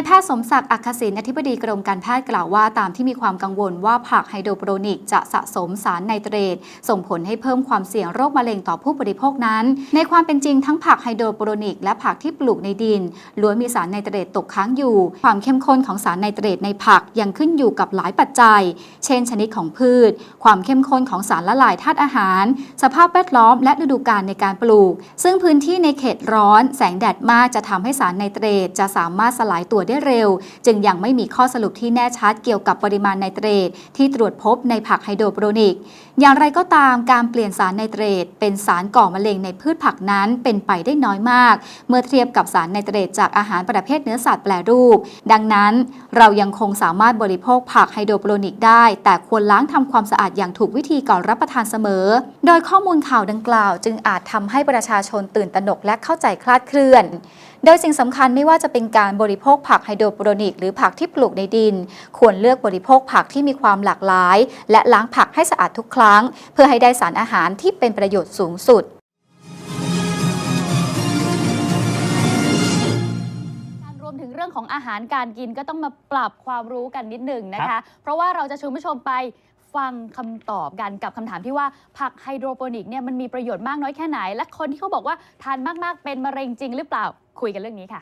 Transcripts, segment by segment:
ายแพทย์สมศักดิ์อักขศินอธิบดีกรมการแพทย์กล่าวว่า ตามที่มีความกังวลว่าผักไฮโดรโปรนิกจะสะสมสารไนเตรต ส่งผลให้เพิ่มความเสี่ยงโรคมะเร็งต่อผู้บริโภคนั้น ในความเป็นจริงทั้งผักไฮโดรโปรนิกและผักที่ปลูกในดินล้วนมีสารไนเตรตตกค้างอยู่ ความเข้มข้นของสารไนเตรตในผักยังขึ้นอยู่กับหลายปัจจัย เช่น ชนิดของพืช ความเข้มข้นของสารละลายธาตุอาหาร สภาพแวดล้อมและฤดูกาลในการปลูก ซึ่งพื้นที่ในเขตร้อน แสงแดดมากจะทำให้สารไนเตรตจะสามารถสลายตัวได้เร็ว จึงยังไม่มีข้อสรุปที่แน่ชัดเกี่ยวกับปริมาณไนเตรตที่ตรวจพบในผักไฮโดรโปรนิก อย่างไรก็ตามการเปลี่ยนสารไนเตรตเป็นสารก่อมะเร็งในพืชผักนั้นเป็นไปได้น้อยมาก เมื่อเทียบกับสารไนเตรตจากอาหารประเภทเนื้อสัตว์แปรรูป ดังนั้นเรายังคงสามารถบริโภคผักไฮโดรโปรนิกได้ แต่ควรล้างทำความสะอาดอย่างถูกวิธีก่อนรับประทานเสมอ โดยข้อมูลข่าวดังกล่าว จึงอาจทำให้ประชาชนตื่นตระหนกและเข้าใจคลาดเคลื่อนโดยสิ่งสำคัญไม่ว่าจะเป็นการบริโภคผักไฮโดรโปรนิก หรือผักที่ปลูกในดิน ควรเลือกบริโภคผักที่มีความหลากหลาย และล้างผักให้สะอาดทุกครั้งเพื่อให้ได้สารอาหารที่เป็นประโยชน์สูงสุดการรวมถึงเรื่องของอาหารการกินก็ต้องมาปรับความรู้กันนิดหนึ่งนะคะ เพราะว่าเราจะชวนผู้ชมไปฟังคำตอบกันกับคำถามที่ว่าผักไฮโดรโปนิกเนี่ยมันมีประโยชน์มากน้อยแค่ไหน และคนที่เขาบอกว่าทานมากๆเป็นมะเร็งจริงหรือเปล่าคุยกันเรื่องนี้ค่ะ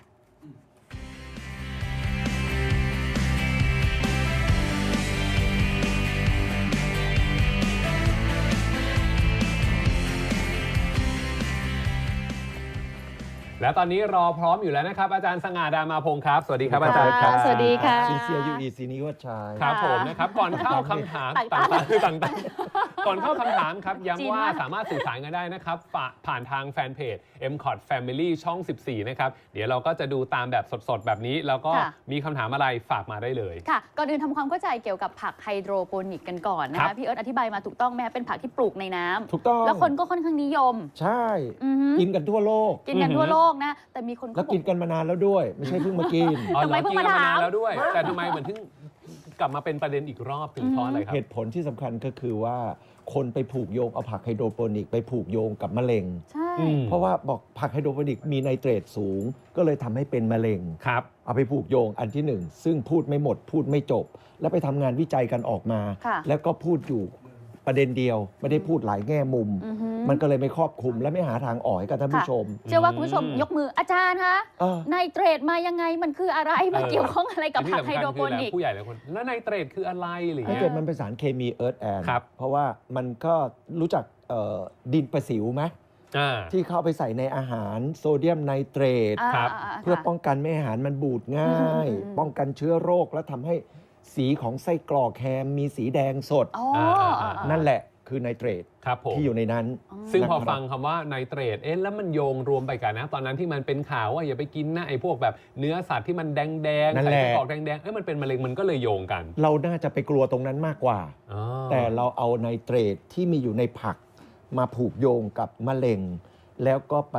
และตอนนี้รอพร้อมอยู่แล้วนะครับ อาจารย์สง่าดามาพงศ์ครับ สวัสดีครับอาจารย์ครับสวัสดีค่ะซินเซียยูอีซีนิวัชชัย ครับค่ะผมนะครับก่อนเข้าคำถามต่างๆต่างๆต่างๆก่อนเข้าคำถามครับจีนย้ำว่ามากสามารถสื่อสารกันได้นะครับฝาผ่านทางแฟนเพจ m c o t Family ช่อง 14 นะครับ เดี๋ยวเราก็จะดูตามแบบสดๆ แบบนี้ แล้วก็ค่ะ มีคำถามอะไรฝากมาได้เลย ค่ะ ก่อนอื่นทำความเข้าใจเกี่ยวกับผักไฮโดรโปนิกกันก่อนนะครัคะ บ พี่เอิร์ธอธิบายมาถูกต้องไหมคะเป็นผักที่ปลูกในน้ำถูกต้อง แล้วคนก็ค่อนข้างนิยมใช่ อือหือกินกันทั่วโลก กินกันอือหือทั่วโลกนะ แต่มีคนแล้วเขาบกิอนกกันมานานแล้วด้วย ไม่ใช่เพิ่งมากินอ๋อทำไมเหรอเพิ่งกินมากันมานานถามแล้วด้วย แต่ทำไมเหมือนถึงกลับมาเป็นประเด็นอีกรอบถึงเพราะอะไรครับ เหตุผลที่สำคัญก็คือว่า คนไปผูกโยงเอาผักไฮโดรโปนิกไปผูกโยงกับมะเร็ง ใช่อืมเพราะว่าบอกผักไฮโดรโปนิกมีไนเตรตสูง ก็เลยทำให้เป็นมะเร็ง ครับ เอาไปผูกโยงอันที่หนึ่งซึ่งพูดไม่หมดพูดไม่จบ แล้วไปทำงานวิจัยกันออกมา ค่ะ แล้วก็พูดอยู่ ประเด็นเดียวไม่ได้พูดหลายแง่มุม อือหือมันก็เลยไม่ครอบคลุมและไม่หาทางออกให้กับท่านผู้ชมเชื่อว่าคุณผู้ชมยกมืออาจารย์คะเออไนเตรตมายังไงมันคืออะไรมันเออ เกี่ยวข้องอะไรกับที่ผักไฮสำคัญโดรคืโปอแล้วนิก ผู้ใหญ่หลายคน แล้วไนเตรตคืออะไรหรือไนเงี้เตรยตมันเป็นสารเคมีเอิร์ธแอนครับ เพราะว่ามันก็รู้จักเอ่อดินประสิวไหมอ่า ที่เข้าไปใส่ในอาหารโซเดียมไนเตรตอ่าครับาาเพื่อค่ะป้องกันไม่ให้อาหารมันบูดง่าย อืมอืมอืม ป้องกันเชื้อโรคและทำให้ สีของไส้กรอกแฮมมีสีแดงสด อ๋ออ่านั่นแหละคือไนเตรตครับผม ที่อยู่ในนั้น ซึ่งพอนะครับฟังคำว่าไนเตรต เอ๊ะ แล้วมันโยงรวมไปกันนะ ตอนนั้นที่มันเป็นข่าวว่าอย่าไปกินนะไอ้พวกแบบเนื้อสัตว์ที่มันแดงแดงๆนั่นใส่แหละไส้กรอกแดงแดงๆเอ้ยมันเป็นมะเร็งมันก็เลยโยงกันเราน่าจะไปกลัวตรงนั้นมากกว่า อ๋อแต่เราเอาไนเตรตที่มีอยู่ในผักมาผูกโยงกับมะเร็ง แล้วก็ไป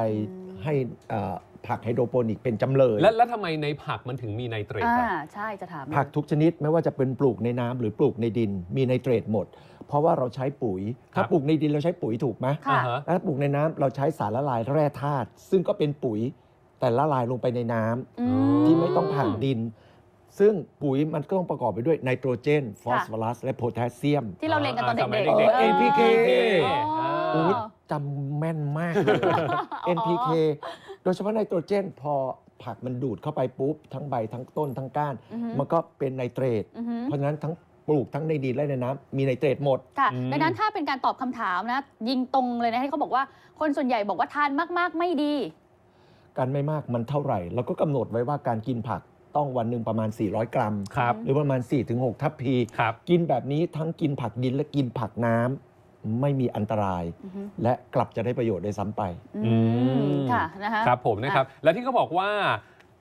ให้เอ่อ ผักไฮโดรโปนิกเป็นจำเลย แล้วแล้วทำไมในผักมันถึงมีไนเตรตอ่าอะใช่จะถามผักทุกชนิดไม่ว่าจะเป็นปลูกในน้ำหรือปลูกในดิน มีไนเตรตหมด เพราะว่าเราใช้ปุ๋ย ถ้าปลูกในดินเราใช้ปุ๋ยถูกไหมค่ะอ่าฮะ ถ้าปลูกในน้ำเราใช้สารละลายแร่ธาตุซึ่งก็เป็นปุ๋ยแต่ละลายลงไปในน้ำ อื ที่ไม่ต้องผ่านดิน ซึ่งปุ๋ยมันก็ต้องประกอบไปด้วยไนโตรเจน ฟอสฟอรัส และโพแทสเซียม ที่เราเรียนกันตอนสมัยเด็กเด็กๆๆ NPK อ๋อ โอ้ย จำแม่นมากเลย NPK โดยเฉพาะไนโตรเจนพอผักมันดูดเข้าไปปุ๊บ ทั้งใบทั้งต้นทั้งก้าน อือฮึมันก็เป็นไนเตรต อือหือเพราะฉะนั้นทั้งปลูกทั้งในดินและในน้ำมีไนเตรตหมด ค่ะ อืม ดังนั้นถ้าเป็นการตอบคำถามนะ ยิงตรงเลยนะให้เขาบอกว่าคนส่วนใหญ่บอกว่าทานมากๆไม่ดี การไม่มากมันเท่าไหร่ เราก็กำหนดไว้ว่าการกินผักต้องวันหนึ่งประมาณ 400 กรัม ครับ หรือประมาณ 4-6 ทัพพี ครับ กินแบบนี้ทั้งกินผักดินและกินผักน้ำ ไม่มีอันตราย อือฮึและกลับจะได้ประโยชน์ได้วยซ้ำไป อืมค่ะนะคะ ครับผมนะครับ และที่เขาบอกว่า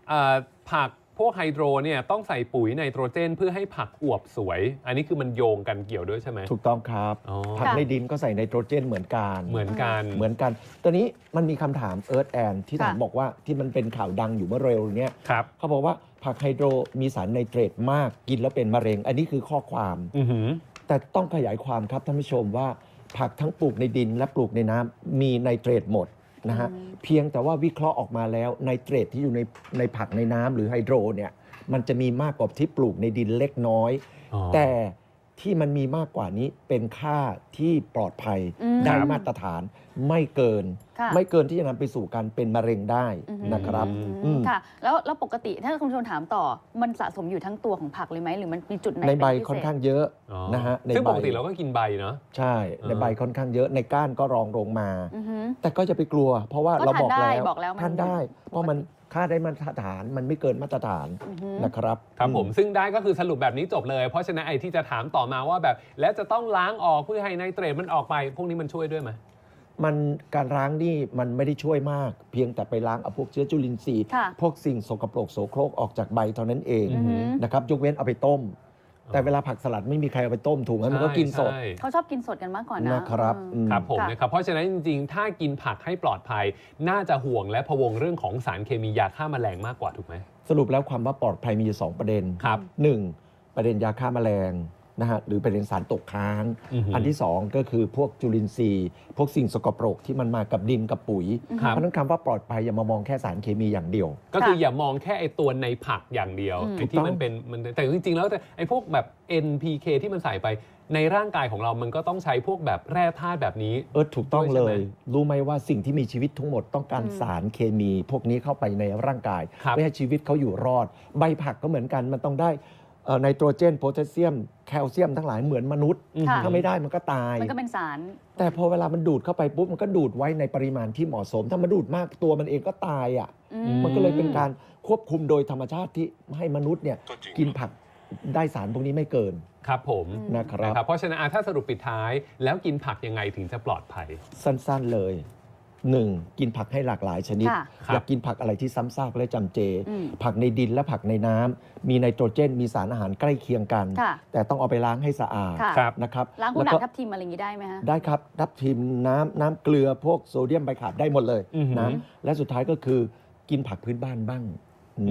เอ่อผักพวกไฮโดรเนี่ยต้องใส่ปุ๋ยไนโตรเจน เพื่อให้ผักอวบสวย อันนี้คือมันโยงกันเกี่ยวด้วยใช่ไหมถูกต้องครับ อ๋อผักค่ะ ในดินก็ใส่ไนโตรเจนเหมือนกัน เหมือนกันเหมือนกันตอนนี้มันมีคำถามเอิร์ธแอนที่ค่ะ ถามบอกว่าที่มันเป็นข่าวดังอยู่เมื่อเร็วเนี้ยครับเขาบอกว่าผักไฮโดรมีสารไนเตรตมากกินแล้วเป็นมะเร็ง อันนี้คือข้อความ อือหือแต่ต้องขยายความครับท่านผู้ชมว่า ผักทั้งปลูกในดินและปลูกในน้ำมีไนเตรตหมดนะฮะอืมเพียงแต่ว่าวิเคราะห์ออกมาแล้วไนเตรตที่อยู่ในในผักในน้ำหรือไฮโดรเนี่ยมันจะมีมากกว่าที่ปลูกในดินเล็กน้อย อ๋อ แต่ ที่มันมีมากกว่านี้เป็นค่าที่ปลอดภัยอืมได้ครับมาตรฐานไม่เกิน ค่ะไม่เกินที่จะนำไปสู่การเป็นมะเร็งได้อือฮึ นะครับอืมอืม ค่ะ แล้วแล้วปกติถ้าคุณผู้ชมถามต่อ มันสะสมอยู่ทั้งตัวของผักเลยไหมหรือมันมีจุดไหนในใบเป็พิเศษ ค่อนข้างเยอะอ๋อนะฮะในซึ่งใบปกติเราก็กินใบเนาะ ใช่อ่าในใบค่อนข้างเยอะในก้านก็รองลงมา อือฮึ แต่ก็จะไปกลัว เพราะว่าก็เราทานบอกได้แล้วบอกแล้วมันท่านได้ เพราะมัน ค่าได้มาตรฐานมันไม่เกินมาตรฐานอือฮึ นะครับ ครับผมอืซึ่งได้ก็คือสรุปแบบนี้จบเลย เพราะฉะนั้นไอ้ที่จะถามต่อมาว่าแบบ แล้วจะต้องล้างออกเพื่อให้ไนเตรตมันออกไป พวกนี้มันช่วยด้วยไหม มันการล้างนี่มันไม่ได้ช่วยมาก เพียงแต่ไปล้างเอาพวกเชื้อจุลินทรีย์ ค่ะ พวกสิ่งสกปรกโสโครกออกจากใบเท่านั้นเองอือฮึนะครับยกเว้นเอาไปต้ม แต่เวลาผักสลัดไม่มีใครเอาไปต้มถูกไหมมันก็กินสดใช่เขาชอบกินสดกันมากกว่านะนะครับอืมอืมครับผมค่ะ นะครับเพราะฉะนั้นจริงๆ ถ้ากินผักให้ปลอดภัย น่าจะห่วงและพะวงเรื่องของสารเคมียาฆ่าแมลงมากกว่าถูกไหมสรุปแล้วความว่าปลอดภัยมีอยู่สองประเด็นครับ หนึ่งประเด็นยาฆ่าแมลง นะฮะหรือประเด็นสารตกค้างอือฮึอันที่สองก็คือพวกจุลินทรีย์ พวกสิ่งสกปรกที่มันมากับดินกับปุ๋ยครับเพราะฉะนั้นคำว่าปลอดภัยอย่ามามองแค่สารเคมีอย่างเดียว ก็คืออย่ามองแค่ไอตัวในผักอย่างเดียวอืมไอที่ถูกต้มัอนงเป็นมันแต่จริงๆ แล้วแต่ไอพวกแบบ NPK ที่มันใส่ไปในร่างกายของเรามันก็ต้องใช้พวกแบบแร่ธาตุแบบนี้ เออถูกต้องด้วยเลใช่ไหมยรู้ไหมว่าสิ่งที่มีชีวิตทั้งหมดต้องการอืมสารเคมี พวกนี้เข้าไปในร่างกายครับเพื่อให้ชีวิตเขาอยู่รอด ใบผักก็เหมือนกันมันต้องได้เอ่อ ไนโตรเจนโพแทสเซียม แคลเซียมทั้งหลายเหมือนมนุษย์อืมค่ะ ถ้าไม่ได้มันก็ตาย มันก็เป็นสาร แต่พอเวลามันดูดเข้าไปปุ๊บมันก็ดูดไว้ในปริมาณที่เหมาะสม ถ้ามันดูดมากตัวมันเองก็ตายอะ อืมันก็เลยเป็นการควบคุมโดยธรรมชาติที่ให้มนุษย์เนี่ยกินผักได้สารพวกนี้ไม่เกินครับผมอืม นะครับนะครับเพราะฉะนั้นอะถ้าสรุปปิดท้ายแล้วกินผักยังไงถึงจะปลอดภัย สั้นๆเลย หนึ่งกินผักให้หลากหลายชนิด ค่ะครับ อย่ากกินผักอะไรที่ซ้ำซากและจำเจ อืม ผักในดินและผักในน้ำมีไนโตรเจนมีสารอาหารใกล้เคียงกัน ค่ะ แต่ต้องเอาไปล้างให้สะอาดค่ะ ครับ นะครับล้างพวกหแล้นัวงทับทิมอะไรอย่างนี้ได้ไหมฮะ ได้ครับทับทิมน้ำน้ำเกลือพวกโซเดียมไบคาร์บได้หมดเลยอือหือ นะและสุดท้ายก็คือกินผักพื้นบ้านบ้าง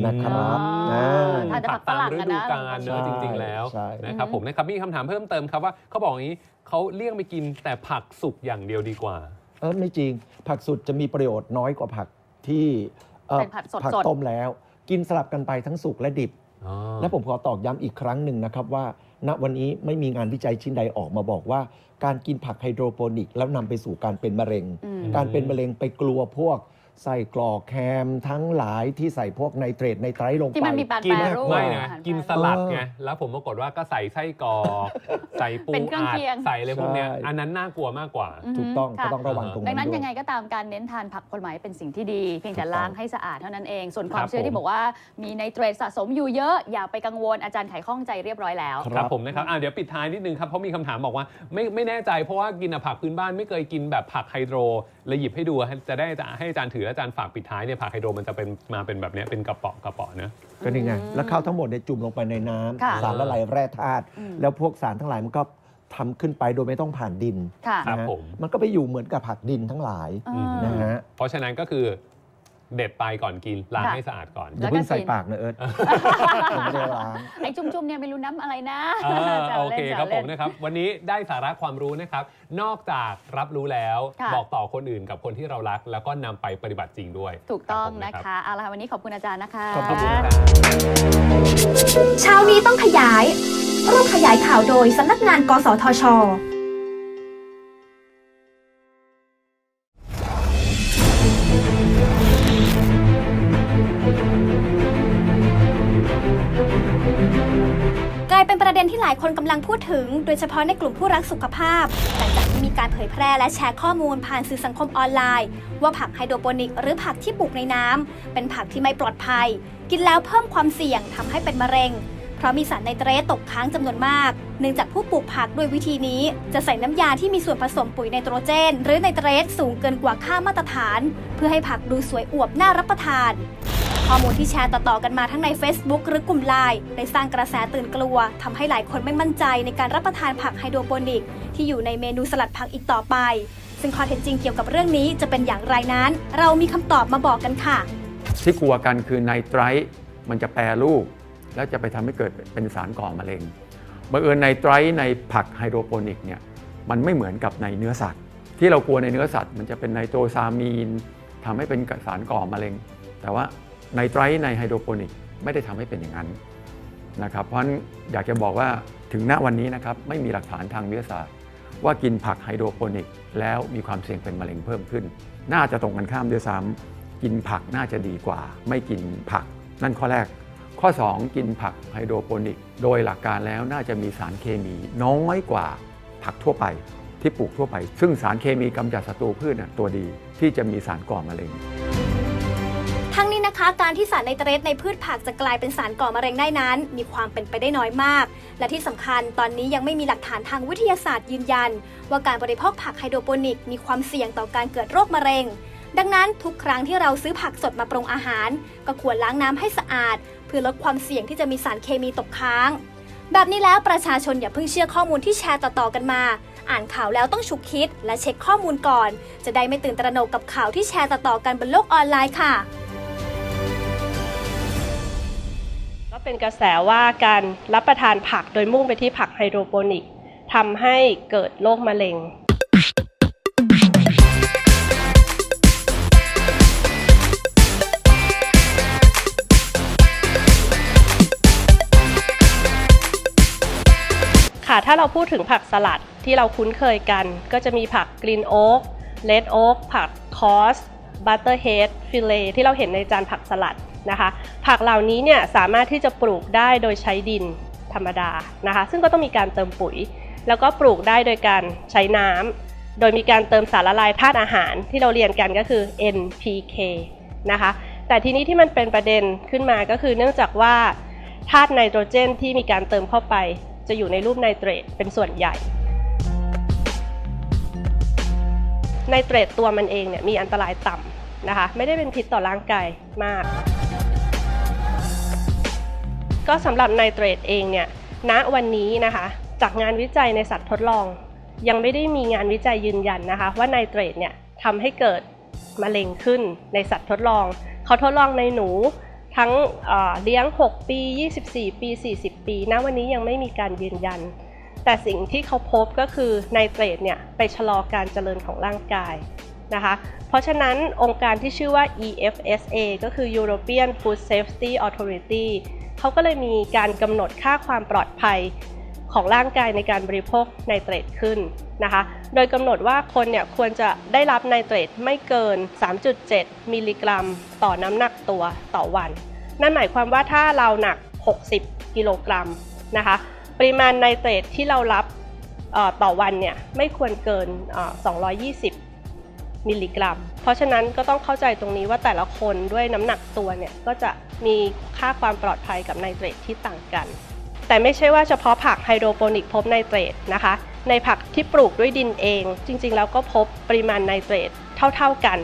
นะครับอ๋ออ่าทานแต่ผักฝรั่งฤอะดูนะ กาลเนอะใช่จริง ๆ แล้วใช่ นะครับอือฮึผมนะครับมีคำถามเพิ่มเติมครับว่าเขาบอกอย่างนี้เขาเลี่ยงไปกินแต่ผักสุกอย่างเดียวดีกว่า เออไม่จริง ผักสุดจะมีประโยชน์น้อยกว่าผักที่เอ่อเป็นผักสดๆผักต้มแล้ว กินสลับกันไปทั้งสุกและดิบ อ๋อและผมขอตอกย้ำอีกครั้งหนึ่งนะครับว่า ณวันนี้ไม่มีงานวิจัยชิ้นใดออกมาบอกว่า การกินผักไฮโดรโปนิก แล้วนำไปสู่การเป็นมะเร็ง อืม การเป็นมะเร็งไปกลัวพวก ใส่กรอกแคมทั้งหลายที่ใส่พวกไนเตรตไนไตรท์ลงไป ที่มันมีการกินแปรรูปไม่อานะหารกินแปรสรูปลัดเออไงแล้วผมปรากฏว่าก็ใส่ไส้กรอกใส่ปูเป็นเครื่องอัดเคียง ใส่อะไรพวกเนี้ยใช่ อันนั้นน่ากลัวมากกว่าอือฮึถูกต้องค่ะก็ต้องระวังตรงดันั้งนนั้นด้ว ยังไงยก็ตามการเน้นทานผักผลไม้เป็นสิ่งที่ดี เพียงแต่ถูกต้อง ล้างให้สะอาดเท่านั้นเอง ส่วนความครับเชื่อผมที่บอกว่ามีไนเตรตสะสมอยู่เยอะอย่าไปกังวลอาจารย์ไขข้องใจเรียบร้อยแล้วครับครับผมนะครับอะเดี๋ยวปิดท้ายนิดนึงครับเพราะมีคำถามบอกว่าไม่ไม่แน่ใจเพราะว่ากินแต่ผักพื้นบ้านไม่เคยกินแบบผักไฮโดรเลยหยิบให้ดูให้จะได้ให้อาจารย์ถือและอาจารย์ฝากปิดท้ายเนี่ยผักไฮโดรมันจะเป็นมาเป็นแบบเนี้ยเป็นกระป๋องกระป๋องเนอะก็นี่ไงอืมแล้วข้าวทั้งหมดเนี่ยจุ่มลงไปในน้ำค่ะสารละลายแร่ธาตุอืม แล้วพวกสารทั้งหลายมันก็ทำขึ้นไปโดยไม่ต้องผ่านดินค่ะครับนะฮะผม มันก็ไปอยู่เหมือนกับผักดินทั้งหลายอ่านะฮะ เพราะฉะนั้นก็คือ เด็ดไปก่อนกินล้างค่ะ ให้สะอาดก่อน อย่าเพิ่งใส่ปากนะเอิร์ธผมไม่ได้ล้าง ไอ้จุ่มๆเนี่ยไม่รู้น้ำอะไรนะเออแซวโอล่นเคแซวครับผล่มนนะครับ วันนี้ได้สาระความรู้นะครับ นอกจากรับรู้แล้วค่ะ บอกต่อคนอื่นกับคนที่เรารัก แล้วก็นำไปปฏิบัติจริงด้วยถูกต้องรับผมนะรับ คะเอาละค่ะวันนี้ขอบคุณอาจารย์นะคะ ขอบขอบคุคุณณครับ เช้านี้ต้องขยาย ร่วมขยายข่าวโดยสำนักงาน กสทช ด็นที่หลายคนกำลังพูดถึง โดยเฉพาะในกลุ่มผู้รักสุขภาพหลังจากที่มีการเผยแพร่และแชร์ข้อมูลผ่านสื่อสังคมออนไลน์ ว่าผักไฮโดรโปนิก หรือผักที่ปลูกในน้ำเป็นผักที่ไม่ปลอดภัย กินแล้วเพิ่มความเสี่ยงทำให้เป็นมะเร็ง เพราะมีสารไนเตรตตกค้างจำนวนมาก เนื่องจากผู้ปลูกผักด้วยวิธีนี้ จะใส่น้ำยาที่มีส่วนผสมปุ๋ยไนโตรเจน หรือไนเตรตสูงเกินกว่าค่ามาตรฐาน เพื่อให้ผักดูสวยอวบน่ารับประทาน ข้อมูลที่แชร์ต่อๆกันมาทั้งใน Facebook หรือกลุ่มไลน์ได้สร้างกระแสตื่นกลัวทำให้หลายคนไม่มั่นใจในการรับประทานผักไฮโดรโปนิก ที่อยู่ในเมนูสลัดผักอีกต่อไป ซึ่งข้อเท็จจริงเกี่ยวกับเรื่องนี้จะเป็นอย่างไรนั้น เรามีคำตอบมาบอกกันค่ะ ที่กลัวกันคือไนไตรท์มันจะแปรรูป แล้วจะไปทำให้เกิดเป็นสารก่อมะเร็งบังเอิญไนไตรท์ในผักไฮโดรโปนิกเนี่ยมันไม่เหมือนกับในเนื้อสัตว์ ที่เรากลัวในเนื้อสัตว์ มันจะเป็นไนโตรซามีนทำให้เป็นสารก่อมะเร็ง แต่ว่า ไนไตรในไฮโดรโปนิกไม่ได้ทำให้เป็นอย่างนั้นนะครับเพราะฉะนั้นอยากจะบอกว่าถึงณวันนี้นะครับไม่มีหลักฐานทางวิทยาศาสตร์ ว่ากินผักไฮโดรโปนิกแล้วมีความเสี่ยงเป็นมะเร็งเพิ่มขึ้น น่าจะตรงกันข้ามด้วยซ้ำกินผักน่าจะดีกว่า ไม่กินผัก นั่นข้อแรก ข้อ 2 กินผักไฮโดรโปนิก โดยหลักการแล้วน่าจะมีสารเคมีน้อยกว่าผักทั่วไปที่ปลูกทั่วไป ซึ่งสารเคมีกำจัดศัตรูพืชน่ะตัวดีที่จะมีสารก่อมะเร็ง นะคะการที่สารไนเตรตในพืชผักจะกลายเป็นสารก่อมะเร็งได้นั้น มีความเป็นไปได้น้อยมาก และที่สำคัญตอนนี้ยังไม่มีหลักฐานทางวิทยาศาสตร์ยืนยัน ว่าการบริโภคผักไฮโดรโปนิก มีความเสี่ยงต่อการเกิดโรคมะเร็ง ดังนั้นทุกครั้งที่เราซื้อผักสดมาปรุงอาหาร ก็ควรล้างน้ำให้สะอาด เพื่อลดความเสี่ยงที่จะมีสารเคมีตกค้าง แบบนี้แล้วประชาชนอย่าเพิ่งเชื่อข้อมูลที่แชร์ต่อๆกันมาอ่านข่าวแล้วต้องฉุกคิดและเช็คข้อมูลก่อน จะได้ไม่ตื่นตระหนกกับข่าวที่แชร์ต่อๆกันบนโลกออนไลน์ค่ะ เป็นกระแสว่าการรับประทานผักโดยมุ่งไปที่ผักไฮโดรโปนิกทำให้เกิดโรคมะเร็ง ค่ะถ้าเราพูดถึงผักสลัดที่เราคุ้นเคยกัน ก็จะมีผักกรีนโอ๊กเลดโอ๊กผักคอสบัตเตอร์เฮดฟิเลที่เราเห็นในจานผักสลัด นะคะ ผักเหล่านี้เนี่ยสามารถที่จะปลูกได้โดยใช้ดินธรรมดานะคะ ซึ่งก็ต้องมีการเติมปุ๋ย แล้วก็ปลูกได้โดยการใช้น้ำโดยมีการเติมสารละลายธาตุอาหารที่เราเรียนกันก็คือ NPK นะคะ แต่ทีนี้ที่มันเป็นประเด็นขึ้นมาก็คือเนื่องจากว่าธาตุไนโตรเจนที่มีการเติมเข้าไป จะอยู่ในรูปไนเตรตเป็นส่วนใหญ่ไนเตรตตัวมันเองเนี่ยมีอันตรายต่ำนะคะ ไม่ได้เป็นพิษต่อร่างกายมาก ก็สำหรับไนเตรตเองเนี่ยณวันนี้นะคะ จากงานวิจัยในสัตว์ทดลอง ยังไม่ได้มีงานวิจัยยืนยันนะคะ ว่าไนเตรตเนี่ยทำให้เกิดมะเร็งขึ้นในสัตว์ทดลอง เขาทดลองในหนูทั้งเเลี้ยง 6 ปี 24 ปี 40 ปีณวันนี้ยังไม่มีการยืนยัน แต่สิ่งที่เขาพบก็คือไนเตรตเนี่ยไปชะลอการเจริญของร่างกายนะคะเพราะฉะนั้นองค์การที่ชื่อว่า EFSA ก็คือ European Food Safety Authority เขาก็เลยมีการกำหนดค่าความปลอดภัยของร่างกายในการบริโภคไนเตรตขึ้นนะคะ โดยกำหนดว่าคนเนี่ยควรจะได้รับไนเตรตไม่เกิน 3.7 มิลลิกรัม ต่อน้ำหนักตัวต่อวัน นั่นหมายความว่าถ้าเราหนัก 60 กิโลกรัมนะคะ ปริมาณไนเตรตที่เรารับต่อวันเนี่ยไม่ควรเกิน 220 มิลลิกรัม เพราะฉะนั้นก็ต้องเข้าใจตรงนี้ว่าแต่ละคนด้วยน้ำหนักตัวเนี่ยก็จะมีค่าความปลอดภัยกับไนเตรตที่ต่างกัน แต่ไม่ใช่ว่าเฉพาะผักไฮโดรโปนิกพบไนเตรตนะคะ ในผักที่ปลูกด้วยดินเอง จริงๆ แล้วก็พบปริมาณไนเตรตเท่า ๆกัน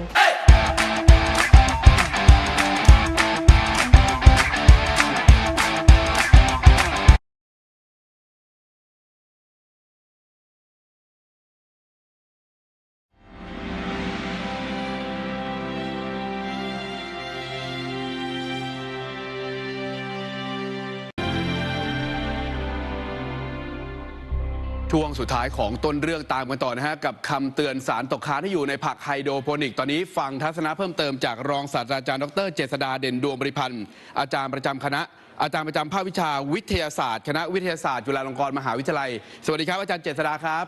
ช่วงสุดท้ายของต้นเรื่องตามกันต่อนะฮะ กับคำเตือนสารตกค้างที่อยู่ในผักไฮโดรโปนิก ตอนนี้ฟังทัศนะเพิ่มเติมจากรองศาสตราจารย์ดรเจษดาเด่นดวงบริพันธ์ อาจารย์ประจำคณะ อาจารย์ประจำภาควิชาวิทยาศาสตร์คณะวิทยาศาสตร์จุฬาลงกรณ์มหาวิทยาลัย สวัสดีครับอาจารย์เจษดาครับ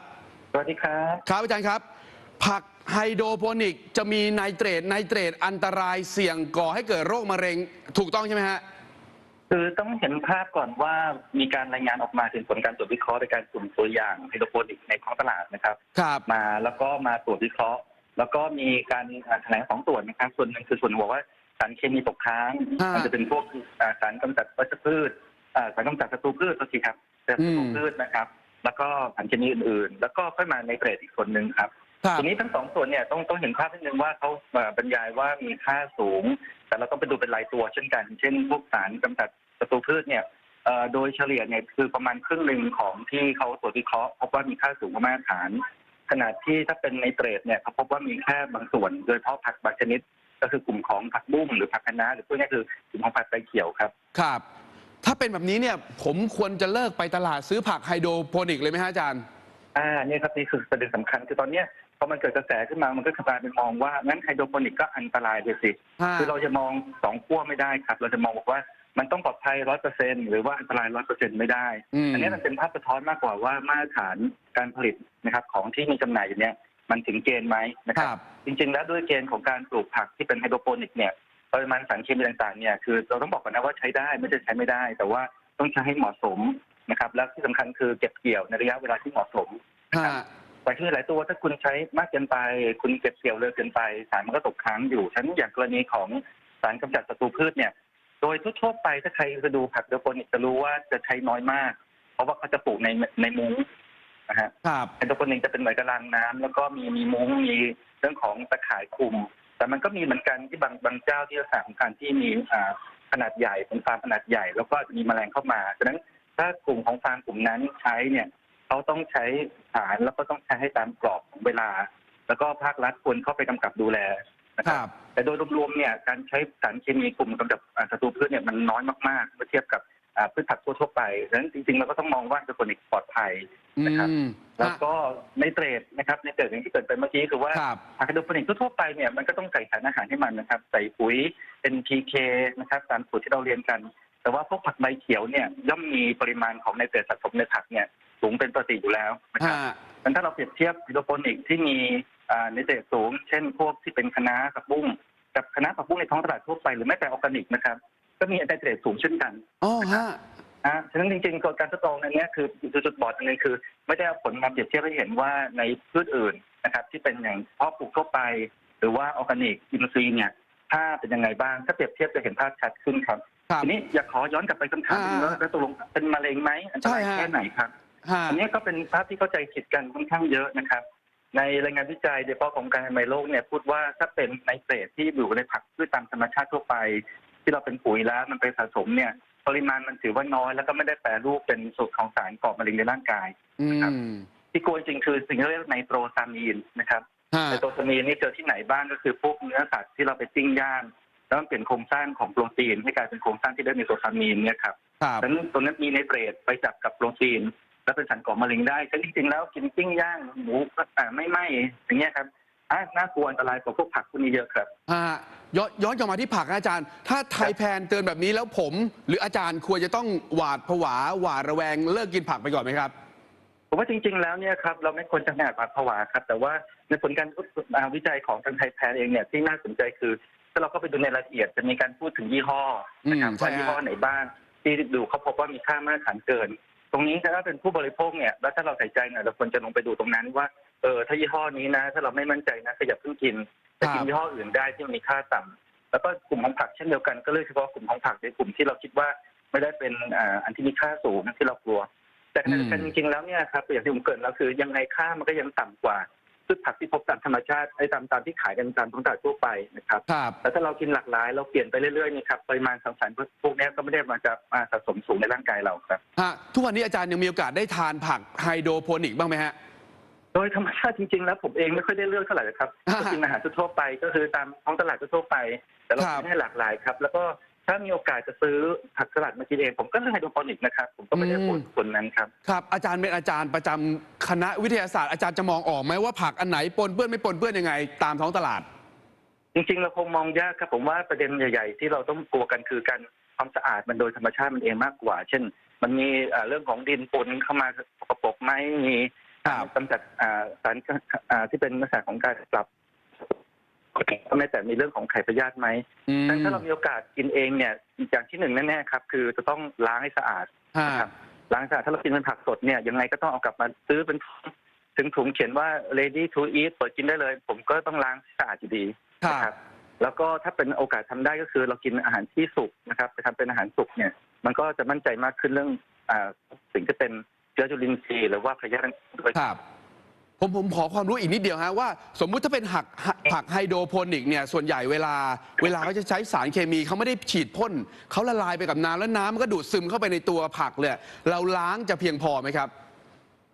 สวัสดีครับครับอาจารย์ครับ ผักไฮโดรโปนิกจะมีไนเตรตไนเตรตอันตรายเสี่ยงก่อให้เกิดโรคมะเร็งถูกต้องใช่ไหมฮะ คือต้องเห็นภาพก่อนว่ามีการรายงานออกมาถึงผลการตรวจวิเคราะห์โดยการสุ่มตัวอย่างไฮโดรโปนิกในท้องตลาดนะครับ ครับ มาแล้วก็มาตรวจวิเคราะห์ แล้วก็มีการอ่าแถลงสองส่วนนะครับ ส่วนหนึ่งคือส่วนบอกว่าสารเคมีตกค้าง ฮะมันจะเป็นพวกอ่าสารกำจัดวัชพืชอ่าสารกำจัดศัตรูพืชตัวทีครับแต่ศัตรูอืม พืชนะครับ แล้วก็สารเคมีอื่นๆ แล้วก็ค่อยมาในเกรดอีกส่วนหนึ่งครับ ครับ ทีนี้ทั้งสองส่วนเนี่ยต้องต้องเห็นภาพนิดนึงว่าเขาเอ่อบรรยายว่ามีค่าสูง แต่เราต้องไปดูเป็นรายตัวเช่นกัน เช่นพวกสารกำจัดศัตรูพืชเนี่ยเอ่อโดยเฉลี่ยเนี่ยคือประมาณครึ่งหนึ่งของที่เขาตรวจวิเคราะห์พบว่ามีค่าสูงกว่ามาตรฐาน ขณะที่ถ้าเป็นในเตรดเนี่ยเขาพบว่ามีแค่บางส่วน โดยเฉพาะผักบางชนิด ก็คือกลุ่มของผักบุ้งหรือผักคะน้าหรือพวกนี้คือกลุ่มของผักใบเขียวครับ ครับ ถ้าเป็นแบบนี้เนี่ยผมควรจะเลิกไปตลาดซื้อผักไฮโดรโปนิกเลยไหมฮะอาจารย์อ่าเนี่ยครับนี่คือประเด็นสำคัญคือตอนเนี้ยพ อมันเกิดกระแสขึ้นมา มันก็กลายเป็นมองว่างั้นไฮโดรโปนิกก็อันตรายเลยสิ คือเราจะมองสองขั้วไม่ได้ครับ เราจะมองบอกว่ามันต้องปลอดภัยร้อยเปอร์เซ็นหรือว่าอันตรายร้อยเปอร์เซ็นไม่ได้อืมอันนี้มันเป็นภาพสะท้อนมากกว่าว่ามาตรฐานการผลิตนะครับของที่มีจำหน่ายอยู่เนี่ยมันถึงเกณฑ์ไหมนะคครัรับบจริง ๆ แล้วด้วยเกณฑ์ของการปลูกผักที่เป็นไฮโดรโปนิกเนี่ยปริมาณสารเคมีต่างๆเนี่ยคือเราต้องบอกก่อนนะว่าใช้ได้ไม่ใช่ใช้ไม่ได้ แต่ว่าต้องใช้ให้เหมาะสมนะครับ และที่สำคัญคือเก็บเกี่ยวในระยะเวลาที่เหมาะสมฮะ แต่คือหลายตัวถ้าคุณใช้มากเกินไป คุณเก็บเกี่ยวเร็วเกินไป สารมันก็ตกค้างอยู่ฉะนันอย่างกรณีของสารกำจัดศัตรูพืชเนี่ย โดยทั่วๆไปถ้าใครจะดูผักไฮโดรโปนิกจะรู้ว่าจะใช้น้อยมาก เพราะว่าเขาจะปลูกในในมุ้งนะฮะครับไฮโดรโปนิกจะเป็นเหมือนกับรางน้ำแล้วก็มีมีมุ้งมีเรื่องของตะข่ายคลุม แต่มันก็มีเหมือนกันที่บางบางเจ้าที่ลักษณะของการที่มีอ่าขนาดใหญ่เป็นฟาร์มขนาดใหญ่ แล้วก็จะมีแมลงเข้ามาฉะนั้นถ้ากลุ่มของฟาร์มกลุ่มนั้นใช้เนี่ย เขาต้องใช้สารแล้วก็ต้องใช้ให้ตามกรอบของเวลา แล้วก็ภาครัฐควรเข้าไปกำกับดูแลนะคครัรับ บ แต่โดยรวมๆเนี่ยการใช้สารเคมีกลุ่มกำจัดอ่าศัตรูพืชเนี่ยมันน้อยมากๆเมื่อเทียบกับอ่าพืชผักทั่วๆไปดังนั้นจริงๆเราก็ต้องมองว่าไฮโดรโปนิกปลอดภัยนะครับอืมแล้วฮะก็ในเตรดนะครับในเตรดอย่างที่เกิดไปเมื่อกี้คือว่า ครับ ผักไฮโดรโปนิกทั่วๆไปเนี่ยมันก็ต้องใส่สารอาหารให้มันนะครับ ใส่ปุ๋ย NPK นะครับตามสูตรที่เราเรียนกัน แต่ว่าพวกผักใบเขียวเนี่ยย่อมมีปริมาณของไนเตรตสะสมในผักเนี่ย สูงเป็นปกติอยู่แล้วนะครับฮะงั้นถ้าเราเปรียบเทียบไฮโดรโปนิกที่มีอ่าไนเตรตสูง เช่นพวกที่เป็นคะน้าผักบุ้งกับคะน้าผักบุ้งในท้องตลาดทั่วไปหรือแม้แต่ออร์แกนิกนะครับ ก็มีไนเตรตสูงเช่นกันอ๋อฮะอะฉะนั้นจริงๆการทดลองอันเนี้ยคือจุดบอดอันนึงคือ ไม่ได้เอาผลมาเปรียบเทียบให้เห็นว่าในพืชอื่นนะครับ ที่เป็นอย่างเพาะปลูกทั่วไป หรือว่าออร์แกนิกอินทรีย์เนี่ยถ้าเป็นยังไงบ้าง ถ้าเปรียบเทียบจะเห็นภาพชัดขึ้นครับครับทีนี้อยากขอย้อนกลับไปคำถามหนึงอ่าว่าแล้วตกลงเป็นมะเร็งไหมอันตรายใช่ฮะแค่ไหนครับฮะ อันนี้ก็เป็นภาพที่เข้าใจผิดกันค่อนข้างเยอะนะครับ ในรายงานวิจัยโดยเฉพาะของการอนามัยโลกเนี่ยพูดว่าถ้าเป็นไนเตรตที่อยู่ในผักพืชตามธรรมชาติทั่วไป ที่เราเป็นปุ๋ยแล้วมันไปสะสมเนี่ย ปริมาณมันถือว่าน้อยแล้วก็ไม่ได้แปรรูปเป็นสูตรของสารก่อมะเร็งในร่างกายอืมที่กลัวจริงๆคือสิ่งที่เรียกไนโตรซามีนนะครับฮะไนโตรซามีนนี่เจอที่ไหนบ้างก็คือพวกเนื้อสัตว์ที่เราไปปิ้งย่างแล้วมันเปลี่ยนโครงสร้างของโปรตีนให้กลายเป็นโครงสร้างที่ได้ไนโตรซามีนเนี่ยครับครับฉะนั้นตัวนั้นมีไนเตรตไปจับกับโปรตีน แล้วเป็นสารก่อมะเร็งได้ฉะนั้นจริงๆแล้วกินปิ้งย่างหมูอ่าไม่ไหมอย่างเงี้ยครับอะน่ากลัวอันตรายกว่าพวกผักพวกนี้เยอะครับฮะย้อนย้อนกลับมาที่ผักนะอาจารย์ ถ้าไทยแพนเตือนแบบนี้แล้วผม หรืออาจารย์ควรจะต้องหวาดผวาหวาดระแวงเลิกกินผักไปก่อนไหมครับผมว่าจริง ๆ แล้วเนี่ยครับเราไม่ควรจะแหกหวาดผวาครับ แต่ว่าในผลการอ่าวิจัยของทางไทยแพนเองเนี่ยที่น่าสนใจคือถ้าเราก็ไปดูในรายละเอียดจะมีการพูดถึงยี่ห้อนะครับอืมใช่ว่ายี่ห้อไหนบ้างที่ดูเขาพบว่ามีค่ามาตรฐานเกินต รงนี้ถ้าเป็นผู้บริโภคเนี่ยแล้วถ้าเราใส่ใจหน่อยเราควรจะลงไปดูตรงนั้นว่าเออถ้ายี่ห้อนี้นะ ถ้าเราไม่มั่นใจนะก็อย่าเพิ่งกินจะกินยี่ห้ออื่นได้ที่มีค่าต่ำแล้วก็กลุ่มของผักเช่นเดียวกันก็เลือกเฉพาะกลุ่มของผักในกลุ่มที่เราคิดว่าไม่ได้เป็นอ่าอันที่มีค่าสูงที่เรากลัว แต่ขณะเดียวกันจริงๆแล้วเนี่ยครับอย่างที่ผมเกริดแล้วคือยังไงค่ามันก็ยังต่ำกว่า พืชผักที่พบตามธรรมชาติไอ้ตามตามที่ขายกันตามท้องตลาดทั่วไปนะครับครับแต่ถ้าเรากินหลากหลาย เราเปลี่ยนไปเรื่อยๆนี่ครับปริมาณสังสารพวกนี้ก็ไม่ได้มาจะมาสะสมสูงในร่างกายเราครับฮะ ทุกวันนี้อาจารย์ยังมีโอกาสได้ทานผักไฮโดรโปนิกบ้างไหมฮะ โดยธรรมชาติจริงๆแล้วผมเองไม่ค่อยได้เลือกเท่าไหร่ครับอ่าก็กินอาหารทั่วๆไปก็คือตามท้องตลาดทั่วๆไป แต่เราครับ กินให้หลากหลายครับ แล้วก็ ถ้ามีโอกาสจะซื้อผักสลัดมากินเอง ผมก็เลือกไฮโดรโปนิกนะครับ ผมก็ไม่ได้ผลคนนั้นครับ ครับ อาจารย์เป็นอาจารย์ประจำคณะวิทยาศาสตร์อาจารย์จะมองออกไหมว่าผักอันไหนปนเปื้อนไม่ปนเปื้อนยังไง ตามท้องตลาด จริงๆ เราคงมองยากครับผมว่าประเด็นใหญ่ๆ ที่เราต้องกลัวกันคือการความสะอาดมันโดยธรรมชาติมันเองมากกว่า เช่น มันมีเอ่อเรื่องของดินปนเข้ามาสกปรกไหมมีครับ กำจัดอ่าสารอ่าที่เป็นลักษณะของการปรับก็ ไม่แต่มีเรื่องของไข่พยาธิไหมอืมดังนั้นถ้าเรามีโอกาสกินเองเนี่ยอย่างที่หนึ่งแน่ๆครับ คือจะต้องล้างให้สะอาดฮะนะครับล้างสะอาดถ้าเรากินเป็นผักสดเนี่ยยังไงก็ต้องเอากลับมาซื้อเป็นถุงถึงถุงเขียนว่า ready to eat เปิดกินได้เลย ผมก็ต้องล้างให้สะอาดอยู่ดีครันะครับบแล้วก็ถ้าเป็นโอกาสทำได้ก็คือเรากินอาหารที่สุกนะครับไปทำเป็นอาหารสุกเนี่ย มันก็จะมั่นใจมากขึ้นเรื่องอาสิ่งที่เป็นเชื้อจุลินทรีย์หรือว่าพยาธิด้วยครับ ผมผมขอความรู้อีกนิดเดียวฮะว่าสมมุติถ้าเป็นหักหักผักไฮโดรโปนิกเนี่ยส่วนใหญ่เวลา เวลาเขาจะใช้สารเคมีเขาไม่ได้ฉีดพ่นเขาละลายไปกับน้ำแล้วน้ำมันก็ดูดซึมเข้าไปในตัวผักเลยเราล้างจะเพียงพอไหมครับ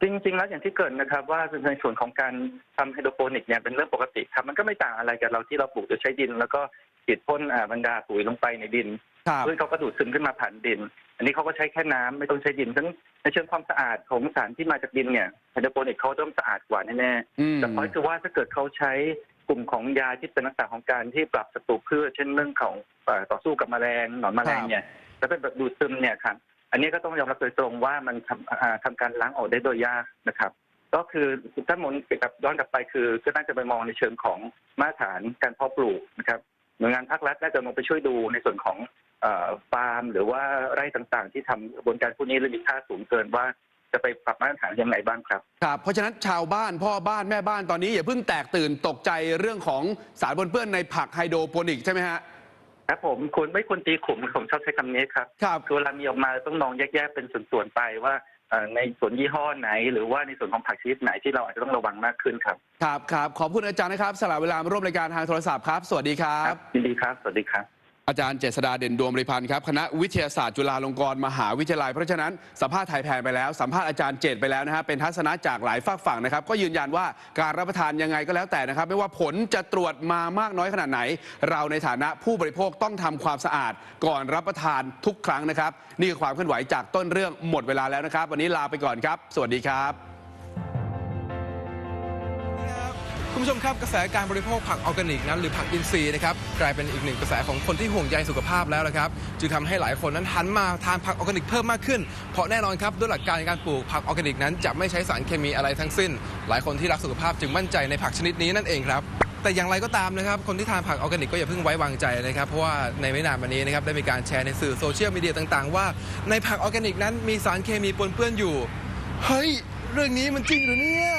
จริงๆ แล้วอย่างที่เกริดนะครับว่าในส่วนของการทำไฮโดรโปนิกเนี่ยเป็นเรื่องปกติครับมันก็ไม่ต่างอะไรกับเราที่เราปลูกโดยใช้ดิน แล้วก็ฉีดพ่นอ่าบรรดาปุ๋ยลงไปในดินครับเพื่อเขาก็ดูดซึมขึ้นมาผ่านดิน อันนี้เขาก็ใช้แค่น้ำไม่ต้องใช้ดินฉะนั้นในเชิงความสะอาดของสารที่มาจากดินเนี่ยไฮโดรโปนิกเขาต้องสะอาดกว่าแน่ๆอืมแต่พอยคือว่าถ้าเกิดเขาใช้กลุ่มของยาที่เป็นลักษณะของการที่ปรับศัตรูพืชเช่นเรื่องของเอ่อต่อสู้กับแมลงหนอนแมลงเนี่ยและเป็นแบบดูดซึมเนี่ยครับอันนี้ก็ต้องยอมรับโดยตรงว่ามันทำอ่าทำการล้างออกได้โดยยากนะครับ ก็คือถ้ามองกลับย้อนกลับไปคือ ก็น่าจะไปมองในเชิงของมาตรฐานการเพาะปลูกนะครับหน่วยงานภาครัฐน่าจะลงไปช่วยดูในส่วนของเอ่อ ฟาร์มหรือว่าไร่ต่างๆ ที่ทำกระบวนการพวกนี้และมีค่าสูงเกินว่าจะไปปรับมาตรฐานยังไงบ้างครับ ครับ เพราะฉะนั้นชาวบ้านพ่อบ้านแม่บ้านตอนนี้อย่าเพิ่งแตกตื่นตกใจเรื่องของสารปนเปื้อนในผักไฮโดรโปนิกใช่ไหมฮะ ครับผมควรไม่ควรตีขุมผมชอบใช้คำนี้ครับครับ คือเวลามีออกมาต้องมองแยกๆเป็นส่วนๆไปว่าเอ่อในส่วนยี่ห้อไหน หรือว่าในส่วนของผักชนิดไหนที่เราอาจจะต้องระวังมากขึ้นครับครับครับขอบคุณอาจารย์นะครับสละเวลามาร่วมรายการทางโทรศัพท์ครับ สวัสดีครับ ยินดีครับ สวัสดีครับ อาจารย์เจษดาเด่นดวงบริพันธ์ครับคณะวิทยาศาสตร์จุฬาลงกรณ์มหาวิทยาลัย เพราะฉะนั้นสัมภาษณ์ไทยแพนไปแล้ว สัมภาษณ์อาจารย์เจตไปแล้วนะฮะเป็นทัศนะจากหลายฝากฝั่งนะครับ ก็ยืนยันว่าการรับประทานยังไงก็แล้วแต่นะครับ ไม่ว่าผลจะตรวจมามากน้อยขนาดไหน เราในฐานะผู้บริโภคต้องทำความสะอาด ก่อนรับประทานทุกครั้งนะครับ นี่คือความเคลื่อนไหวจากต้นเรื่องหมดเวลาแล้วนะครับ วันนี้ลาไปก่อนครับ สวัสดีครับ คุณผู้ชมครับกระแสการบริโภคผักออร์แกนิกนั้นหรือผักอินทรีย์นะครับกลายเป็นอีกหนึ่งกระแสของคนที่ห่วงใยสุขภาพแล้วนะครับจึงทำให้หลายคนนั้นหันมาทานผักออร์แกนิกเพิ่มมากขึ้น เพราะแน่นอนครับด้วยหลักการในการปลูกผักออร์แกนิกนั้นจะไม่ใช้สารเคมีอะไรทั้งสิ้น หลายคนที่รักสุขภาพจึงมั่นใจในผักชนิดนี้นั่นเองครับแต่อย่างไรก็ตามนะครับ คนที่ทานผักออร์แกนิกก็อย่าเพิ่งไว้วางใจนะครับ เพราะว่าในไม่นานมานี้นะครับได้มีการแชร์ในสื่อโซเชียลมีเดียต่างๆ ว่าในผักออร์แกนิกนั้นมีสารเคมีปนเปื้อนอยู่ เฮ้ย เรื่องนี้มันจริงหรือเนี่ย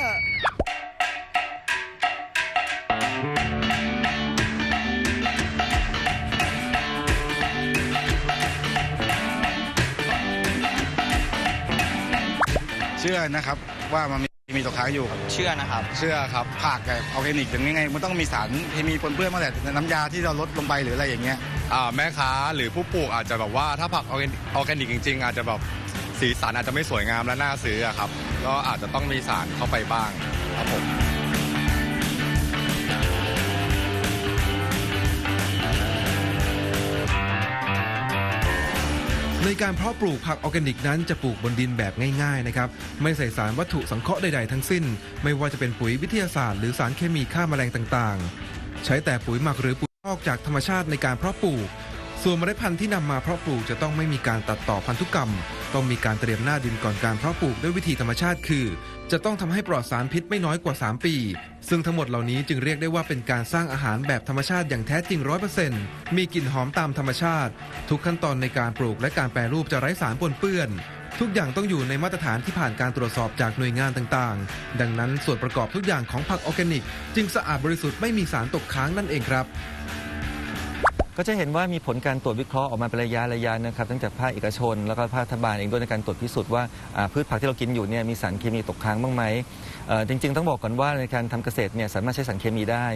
เชื่อนะครับว่ามันมีมีตกค้างอยู่เชื่อนะครับ เชื่อครับผักแบบออร์แกนิกอย่างไงมันต้องมีสารเคมีปนเปื้อนมาแต่น้ำยาที่เราลดลงไปหรืออะไรอย่างเงี้ยอ่าแม่ค้าหรือผู้ปลูกอาจจะแบบว่าถ้าผักออร์แกนิกออร์แกนิกจริง ๆ อาจจะแบบสีสันอาจจะไม่สวยงามและน่าซื้ออะครับก็อาจจะต้องมีสารเข้าไปบ้างครับผม ในการเพาะปลูกผักออร์แกนิกนั้นจะปลูกบนดินแบบง่ายๆนะครับไม่ใส่สารวัตถุสังเคราะห์ใดๆทั้งสิ้น ไม่ว่าจะเป็นปุ๋ยวิทยาศาสตร์หรือสารเคมีฆ่าแมลงต่างๆ ใช้แต่ปุ๋ยหมักหรือปุ๋ยออกจากธรรมชาติในการเพาะปลูก ส่วนเมล็ดพันธุ์ที่นำมาเพาะปลูกจะต้องไม่มีการตัดต่อพันธุกรรม ต้องมีการเตรียมหน้าดินก่อนการเพาะปลูกด้วยวิธีธรรมชาติคือ จะต้องทำให้ปลอดสารพิษไม่น้อยกว่า 3 ปี ซึ่งทั้งหมดเหล่านี้จึงเรียกได้ว่าเป็นการสร้างอาหารแบบธรรมชาติอย่างแท้จริง100%มีกลิ่นหอมตามธรรมชาติ ทุกขั้นตอนในการปลูกและการแปรรูปจะไร้สารปนเปื้อนทุกอย่างต้องอยู่ในมาตรฐานที่ผ่านการตรวจสอบจากหน่วยงานต่างๆ ดังนั้นส่วนประกอบทุกอย่างของผักออร์แกนิก จึงสะอาดบริสุทธิ์ไม่มีสารตกค้างนั่นเองครับ ก็จะเห็นว่ามีผลการตรวจวิเคราะห์ออกมาเป็นระยะระยะนะครับตั้งแต่ภาคเอกชน แล้วก็ภาครัฐบาลเองด้วยในการตรวจพิสูจน์ว่าอ่าพืชผักที่เรากินอยู่เนี่ยมีสารเคมีตกค้างบ้างไหมเอ่อจริง ๆ ต้องบอกก่อนว่าในการทำเกษตรเนี่ยสามารถใช้สารเคมีได้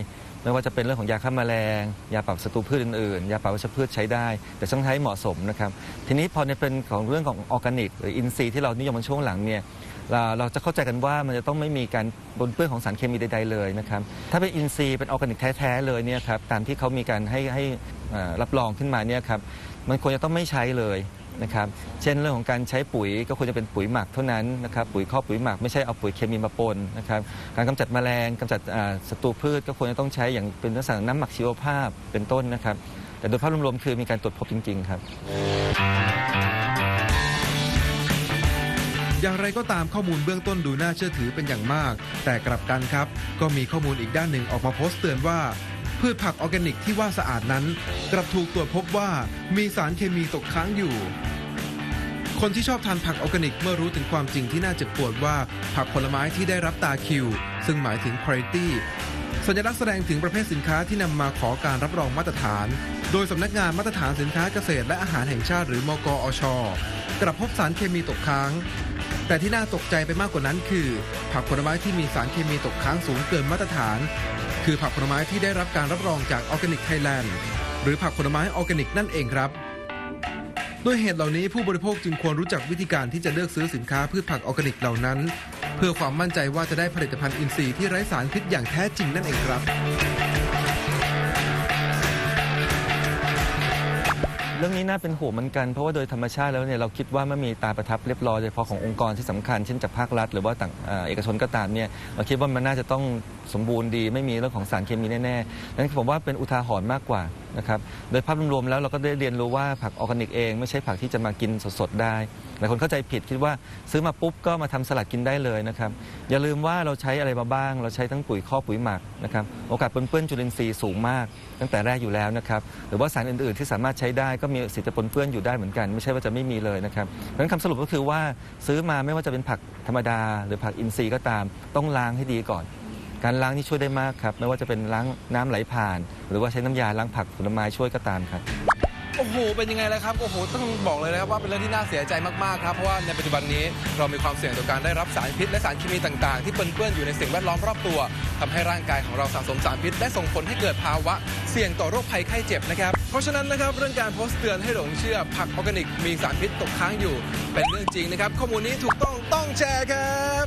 ไม่ว่าจะเป็นเรื่องของยาฆ่าแมลง ยาปราบศัตรูพืชอื่นๆ ยาปราบวัชพืชใช้ได้ แต่ต้องใช้เหมาะสมนะครับทีนี้พอในเป็นของเรื่องของออร์แกนิกหรืออินทรีย์ที่เรานิยมในช่วงหลังเนี่ย เราเราจะเข้าใจกันว่ามันจะต้องไม่มีการปนเปื้อนของสารเคมีใดๆเลยนะครับ ถ้าเป็นอินทรีย์เป็นออร์แกนิกแท้ๆเลยเนี่ยครับตามที่เขามีการให้ให้รับรองขึ้นมาเนี่ยครับมันควรจะต้องไม่ใช้เลยนะครับเช่นเรื่องของการใช้ปุ๋ยก็ควรจะเป็นปุ๋ยหมักเท่านั้นนะครับปุ๋ยคอกปุ๋ยหมักไม่ใช่เอาปุ๋ยเคมีมาปนนะครับการกำจัดแมลงกำจัดศัตรูพืชก็ควรจะต้องใช้อย่างเป็นลักษณะน้ำหมักชีวภาพเป็นต้นนะครับแต่โดยภาพรวมๆคือมีการตรวจพบจริง ๆ ครับ อย่างไรก็ตามข้อมูลเบื้องต้นดูน่าเชื่อถือเป็นอย่างมาก แต่กลับกันครับ ก็มีข้อมูลอีกด้านหนึ่งออกมาโพสต์เตือนว่า พืชผักออร์แกนิกที่ว่าสะอาดนั้น กลับถูกตรวจพบว่ามีสารเคมีตกค้างอยู่คนที่ชอบทานผักออร์แกนิกเมื่อรู้ถึงความจริงที่น่าเจ็บปวดว่าผักผลไม้ที่ได้รับตาคิว ซึ่งหมายถึง quality สัญลักษณ์แสดงถึงประเภทสินค้าที่นำมาขอการรับรองมาตรฐาน โดยสำนักงานมาตรฐานสินค้าเกษตรและอาหารแห่งชาติหรือมกอช กลับพบสารเคมีตกค้าง แต่ที่น่าตกใจไปมากกว่านั้นคือ ผักผลไม้ที่มีสารเคมีตกค้างสูงเกินมาตรฐาน คือผักผลไม้ที่ได้รับการรับรองจากออร์แกนิกไทยแลนด์หรือผักผลไม้ออร์แกนิกนั่นเองครับด้วยเหตุเหล่านี้ผู้บริโภคจึงควรรู้จักวิธีการที่จะเลือกซื้อสินค้าพืชผักออร์แกนิกเหล่านั้น เพื่อความมั่นใจว่าจะได้ผลิตภัณฑ์อินทรีย์ที่ไร้สารพิษอย่างแท้จริงนั่นเองครับ เรื่องนี้น่าเป็นห่วงเหมือนกัน เพราะว่าโดยธรรมชาติแล้วเนี่ยเราคิดว่าเมื่อมีตาประทับเรียบร้อยโดยเฉพาะขององค์กรที่สำคัญเช่นจากภาครัฐ หรือว่าต่างเอ่อเอกชนก็ตามเนี่ยเราคิดว่ามันน่าจะต้องสมบูรณ์ดี ไม่มีเรื่องของสารเคมีแน่ๆนั้นผมว่าเป็นอุทาหรณ์มากกว่า นะครับโดยภาพรวมๆแล้วเราก็ได้เรียนรู้ว่าผักออร์แกนิกเองไม่ใช่ผักที่จะมากินสดๆได้หลายคนเข้าใจผิดคิดว่าซื้อมาปุ๊บก็มาทำสลัดกินได้เลยนะครับอย่าลืมว่าเราใช้อะไรมาบ้าง เราใช้ทั้งปุ๋ยข้อกปุ๋ยหมักนะครับโอกาสปนเปื้อนจุลินทรีย์สูงมาก ตั้งแต่แรกอยู่แล้วนะครับหรือว่าสารอื่นๆที่สามารถใช้ได้ก็มีสิทธิ์จะปนเปื้อนอยู่ได้เหมือนกัน ไม่ใช่ว่าจะไม่มีเลยนะครับเพราะฉะนั้นคำสรุปก็คือว่าซื้อมาไม่ว่าจะเป็นผักธรรมดา หรือผักอินทรีย์ก็ตาม ต้องล้างให้ดีก่อน การล้างนี่ช่วยได้มากครับ ไม่ว่าจะเป็นล้างน้ำไหลผ่าน หรือว่าใช้น้ำยาล้างผักผลไม้ช่วยก็ตามครับโอ้โห เป็นยังไงล่ะครับ โอ้โห ต้องบอกเลยนะครับว่าเป็นเรื่องที่น่าเสียใจมากๆครับ เพราะว่าในปัจจุบันนี้เรามีความเสี่ยงต่อการได้รับสารพิษ และสารเคมีต่างๆ ที่เปื้อนๆอยู่ในสิ่งแวดล้อมรอบตัวทำให้ร่างกายของเราสะสมสารพิษ และส่งผลให้เกิดภาวะเสี่ยงต่อโรคภัยไข้เจ็บนะครับ เพราะฉะนั้นนะครับเรื่องการโพสต์เตือนให้หลงเชื่อผักออร์แกนิกมีสารพิษตกค้างอยู่ เป็นเรื่องจริงนะครับ ข้อมูลนี้ถูกต้องต้องแชร์ครับ